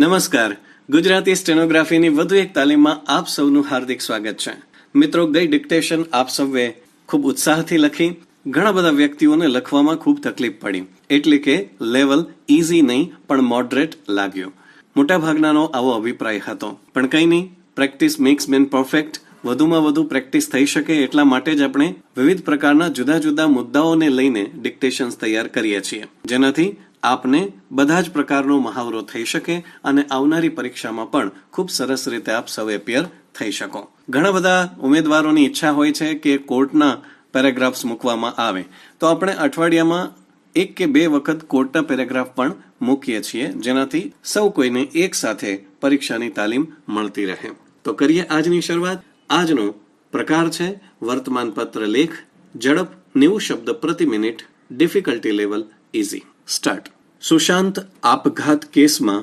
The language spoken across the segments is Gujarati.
નમસ્કાર. ગુજરાતી સ્ટેનોગ્રાફીની વધુ એક તાલીમમાં આપ સૌનું હાર્દિક સ્વાગત છે. મિત્રો, ગઈ ડિક્ટેશન આપ સૌએ ખૂબ ઉત્સાહથી લખી. ઘણા બધા વ્યક્તિઓને લખવામાં ખૂબ તકલીફ પડી. એટલે કે લેવલ ઇઝી નહીં, પણ મોડરેટ લાગ્યું. મોટાભાગનાનો આવો અભિપ્રાય હતો. પણ કંઈ નહીં પ્રેક્ટિસ મેક્સ મેન પરફેક્ટ વધુમાં વધુ પ્રેક્ટિસ થઈ શકે એટલા માટે જ આપણે વિવિધ પ્રકારના જુદા જુદા મુદ્દાઓને લઈને ડિક્ટેશન્સ તૈયાર કરીએ છીએ. જેનાથી આપને બધા જ પ્રકારનો મહાવરો થઈ શકે અને આવનારી પરીક્ષામાં પણ ખૂબ સરસ રીતે આપ સૌ એપિયર થઈ શકો. ઘણા બધા ઉમેદવારોની ઈચ્છા હોય છે કે કોર્ટના પેરેગ્રાફ્સ મૂકવામાં આવે. તો આપણે અઠવાડિયામાં એક કે બે વખત કોર્ટના પેરેગ્રાફ પણ મૂકીએ છીએ, જેનાથી સૌ કોઈને એક સાથે પરીક્ષાની તાલીમ મળતી રહે. તો કરીએ આજની શરૂઆત. આજનો પ્રકાર છે વર્તમાન પત્ર લેખ, ઝડપ, નેવું શબ્દ પ્રતિ minute difficulty level easy start Sushant આપઘાત કેસમાં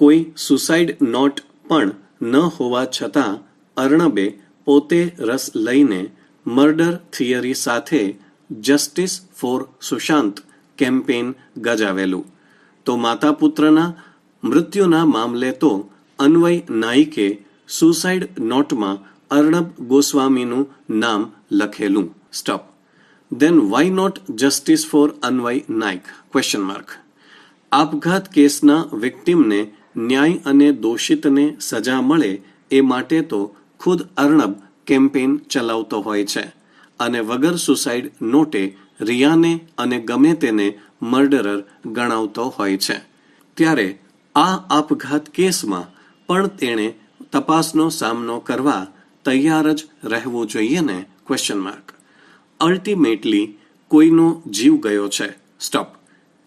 કોઈ સુસાઇડ નોટ પણ ન હોવા છતાં અર્ણબે પોતે રસ લઈને મર્ડર થિયરી સાથે જસ્ટિસ ફોર સુશાંત કેમ્પેન ગજાવેલું. તો માતા પુત્રના મૃત્યુના મામલે તો અન્વય નાઈકે સુસાઇડ નોટમાં અર્ણબ ગોસ્વામીનું નામ લખેલું. સ્ટપ. Then why not justice for Anvay Naik question mark આપઘાત કેસના વિક્ટિમને ન્યાય અને દોષિતને સજા મળે એ માટે તો ખુદ અર્ણબ કેમ્પેઇન ચલાવતો હોય છે અને વગર સુસાઇડ નોટે રિયાને અને ગમે તેને મર્ડરર ગણાવતો હોય છે. ત્યારે આ આપઘાત કેસમાં પણ તેણે તપાસનો સામનો કરવા તૈયાર જ રહેવું જોઈએ ને? ક્વેશ્ચન માર્ક અલ્ટિમેટલી કોઈનો જીવ ગયો છે. સ્ટોપ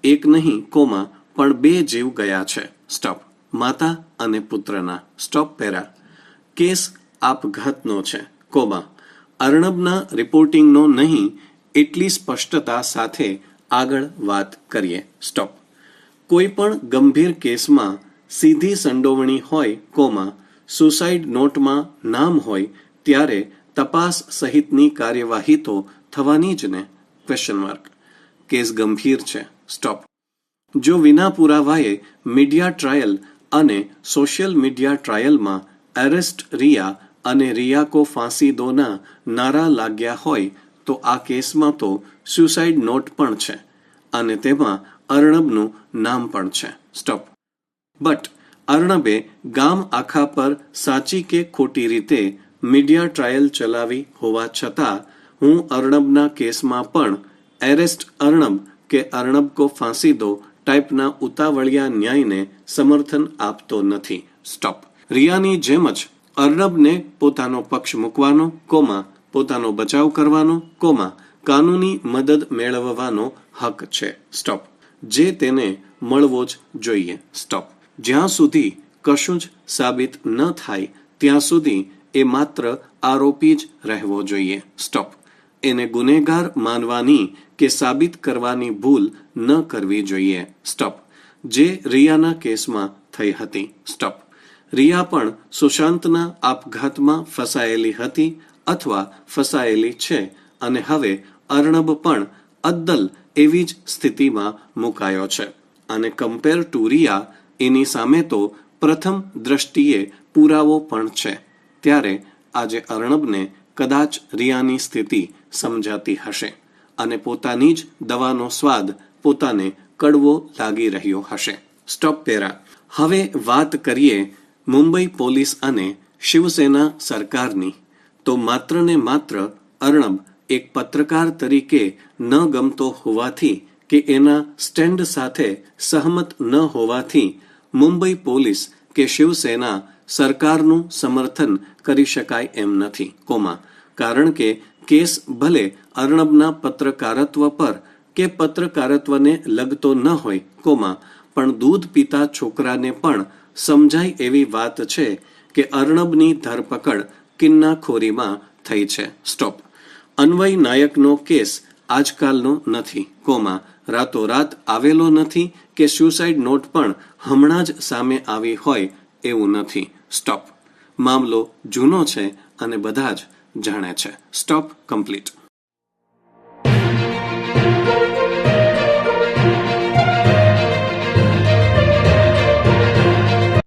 એક નહીં, કોમાં પણ બે જીવ ગયા છે. સ્ટોપ માતા અને પુત્રના. સ્ટોપ પેરા કેસ આપઘાતનો છે. કોમાં. અર્ણબના રિપોર્ટિંગનો નહીં, એટલી સ્પષ્ટતા સાથે આગળ વાત કરીએ. સ્ટોપ કોઈ પણ ગંભીર કેસમાં સીધી સંડોવણી હોય, કોમાં સુસાઇડ નોટમાં નામ હોય, ત્યારે તપાસ સહિતની કાર્યવાહી તો થવાની જ ને? ક્વેશ્ચન માર્ક કેસ ગંભીર છે. સ્ટોપ જો વિના પુરાવાએ મીડિયા ટ્રાયલ અને સોશિયલ મીડિયા ટ્રાયલમાં એરેસ્ટ રિયા અને રિયા કો ફાંસી નારા લાગ્યા હોય, તો આ કેસમાં તો સ્યુસાઇડ નોટ પણ છે અને તેમાં અર્ણબનું નામ પણ છે. સ્ટોપ બટ અર્ણબે ગામ આખા પર સાચી કે ખોટી રીતે મીડિયા ટ્રાયલ ચલાવી હોવા છતાં, હું અર્ણબના કેસમાં પણ એરેસ્ટ અર્ણબ કે અર્ણબ કો ફાંસી દો ટાઈપના ઉતાવળિયા ન્યાયને સમર્થન આપતો નથી. સ્ટોપ રિયાની જેમ જ અર્ણબને પોતાનો પક્ષ મૂકવાનો, કોમાં પોતાનો બચાવ કરવાનો, કોમાં કાનૂની મદદ મેળવવાનો હક છે. સ્ટોપ જે તેને મળવો જ જોઈએ. સ્ટોપ જ્યાં સુધી કશું જ સાબિત ન થાય, ત્યાં સુધી એ માત્ર આરોપી જ રહેવો જોઈએ. સ્ટોપ એને ગુનેગાર માનવાની કે સાબિત કરવાની ભૂલ ન કરવી જોઈએ. સ્ટોપ. જે રિયાના કેસમાં થઈ હતી. સ્ટોપ. રિયા પણ સુશાંતના આપઘાતમાં ફસાયેલી હતી અથવા ફસાયેલી છે અને હવે અર્ણબ પણ અદ્દલ એવી જ સ્થિતિમાં મુકાયો છે. અને કમ્પેર ટુ રિયા, એની સામે તો પ્રથમ દ્રષ્ટિએ પુરાવો પણ છે. ત્યારે આજે અર્ણબને કદાચ રિયાની સ્થિતિ સમજાતી હશે અને પોતાની જ દવાનો સ્વાદ પોતાને કડવો લાગી રહ્યો હશે. સ્ટોપ પેરા હવે વાત કરીએ મુંબઈ પોલીસ અને શિવસેના સરકારની. તો માત્ર ને માત્ર અર્ણબ એક પત્રકાર તરીકે ન ગમતો હોવાથી કે એના સ્ટેન્ડ સાથે સહમત ન હોવાથી મુંબઈ પોલીસ કે શિવસેના સરકારનું સમર્થન કરી શકાય એમ નથી. કોમા, કારણ કે કેસ ભલે અર્ણબના પત્રકારત્વ પર કે પત્રકારત્વને લગતો ન હોય, કોમા, પણ દૂધ પીતા છોકરાને પણ સમજાય એવી વાત છે કે અર્ણબની ધરપકડ કિન્નાખોરીમાં થઈ છે. સ્ટોપ. અન્વય નાયકનો કેસ આજકાલનો નથી. કોમાં, રાતોરાત આવેલો નથી કે સુસાઇડ નોટ પણ હમણાં જ સામે આવી હોય એવું નથી. સ્ટોપ. મામલો જૂનો છે અને બધા જ જાણે છે. Stop complete.